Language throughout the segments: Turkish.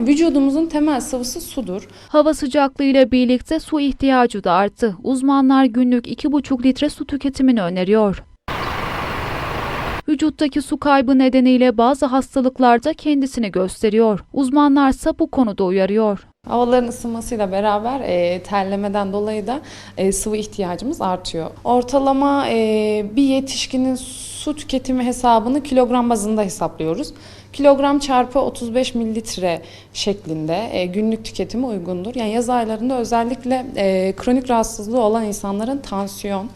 Vücudumuzun temel sıvısı sudur. Hava sıcaklığıyla birlikte su ihtiyacı da arttı. Uzmanlar günlük 2,5 litre su tüketimini öneriyor. Vücuttaki su kaybı nedeniyle bazı hastalıklarda kendisini gösteriyor. Uzmanlarsa bu konuda uyarıyor. Havaların ısınmasıyla beraber e, terlemeden dolayı da e, sıvı ihtiyacımız artıyor. Ortalama e, bir yetişkinin su tüketimi hesabını kilogram bazında hesaplıyoruz. Kilogram çarpı 35 mililitre şeklinde e, günlük tüketimi uygundur. Yani yaz aylarında özellikle e, kronik rahatsızlığı olan insanların tansiyon,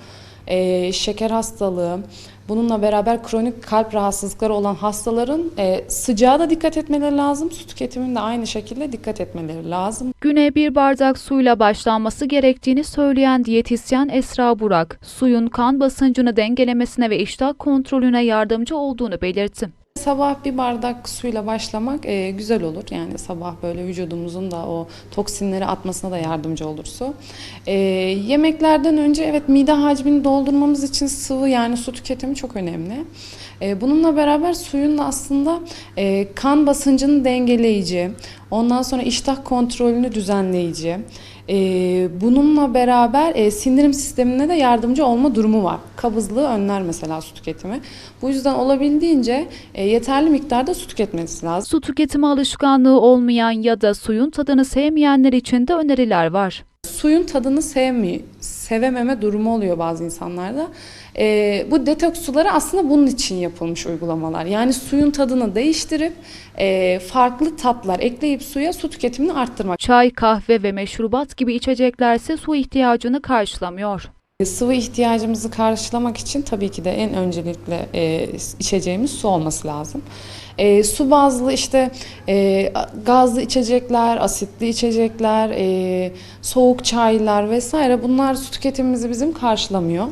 e, şeker hastalığı, bununla beraber kronik kalp rahatsızlıkları olan hastaların e, sıcağa da dikkat etmeleri lazım. Su tüketiminde aynı şekilde dikkat etmeleri lazım. Güne bir bardak suyla başlanması gerektiğini söyleyen diyetisyen Esra Burak, suyun kan basıncını dengelemesine ve iştah kontrolüne yardımcı olduğunu belirtti. Sabah bir bardak suyla başlamak e, güzel olur. Yani sabah böyle vücudumuzun da o toksinleri atmasına da yardımcı olur su. E, yemeklerden önce evet mide hacmini doldurmamız için sıvı yani su tüketimi çok önemli. E, bununla beraber suyun da aslında e, kan basıncını dengeleyici, ondan sonra iştah kontrolünü düzenleyici, e, bununla beraber e, sindirim sistemine de yardımcı olma durumu var. Kabızlığı önler mesela su tüketimi. Bu yüzden olabildiğince e, yeterli miktarda su tüketmesi lazım. Su tüketimi alışkanlığı olmayan ya da suyun tadını sevmeyenler için de öneriler var. Suyun tadını sevmi, sevememe durumu oluyor bazı insanlarda. E, bu detoks suları aslında bunun için yapılmış uygulamalar. Yani suyun tadını değiştirip e, farklı tatlar ekleyip suya su tüketimini arttırmak. Çay, kahve ve meşrubat gibi içeceklerse su ihtiyacını karşılamıyor. Sıvı ihtiyacımızı karşılamak için tabii ki de en öncelikle e, içeceğimiz su olması lazım. E, su bazlı işte e, gazlı içecekler, asitli içecekler, e, soğuk çaylar vesaire bunlar su tüketimimizi bizim karşılamıyor.